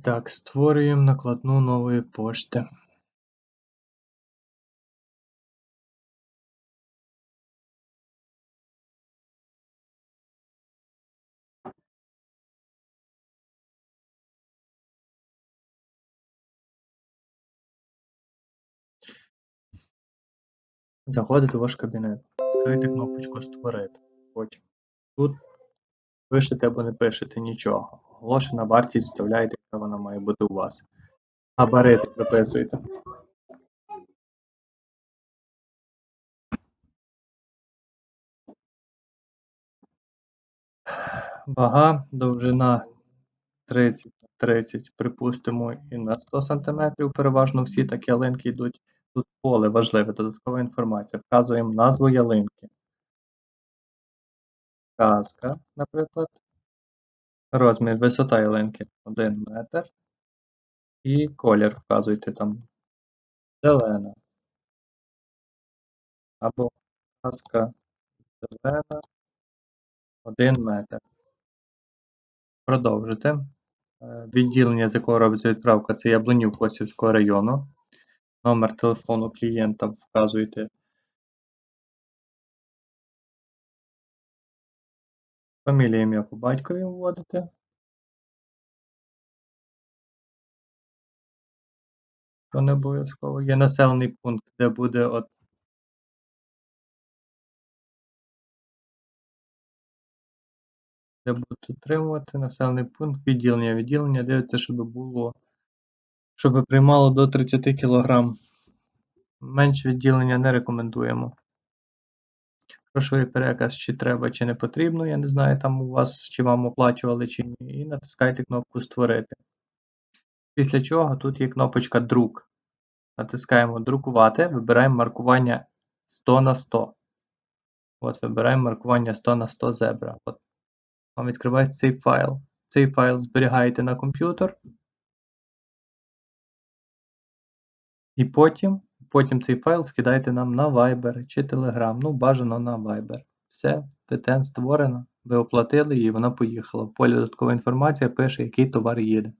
Так, створюємо накладну нової пошти. Заходите у ваш кабінет. Скрийте кнопочку Створити. Потім тут пишете або не пишете нічого. Оголошена вартість вставляєте, вона має бути у вас. Габарити приписуєте. Вага, довжина 30 на 30, припустимо, і на 100 см. Переважно всі такі ялинки йдуть. Тут поле важливе, додаткова інформація. Вказуємо назву ялинки. Казка, наприклад. Розмір, висота ялинки 1 метр. І колір вказуйте там. Зелена. Або казка зелена 1 метр. Продовжити. Е, Відділення, з якого робиться відправка, це Яблунів Косівського району. Номер телефону клієнта вказуєте. Фамілія, ім'я по батькові вводите. То не обов'язково. Є населений пункт, де буде от де будуть отримувати населений пункт, відділення. Відділення дивиться, щоб було, щоб приймало до 30 кг. Менше відділення не рекомендуємо. Грошовий переказ, чи треба, чи не потрібно. Я не знаю, там у вас, чи вам оплачували, чи ні. І натискайте кнопку Створити. Після чого тут є кнопочка Друк. Натискаємо Друкувати, вибираємо маркування 100 на 100. От, вибираємо маркування 100 на 100 зебра. От. Вам відкривається цей файл. Цей файл зберігаєте на комп'ютер. І потім, потім цей файл скидайте нам на Viber чи Telegram. Ну, бажано на Viber. Все, ПТН створено. Ви оплатили і вона поїхала. В полі додаткова інформація пише, який товар їде.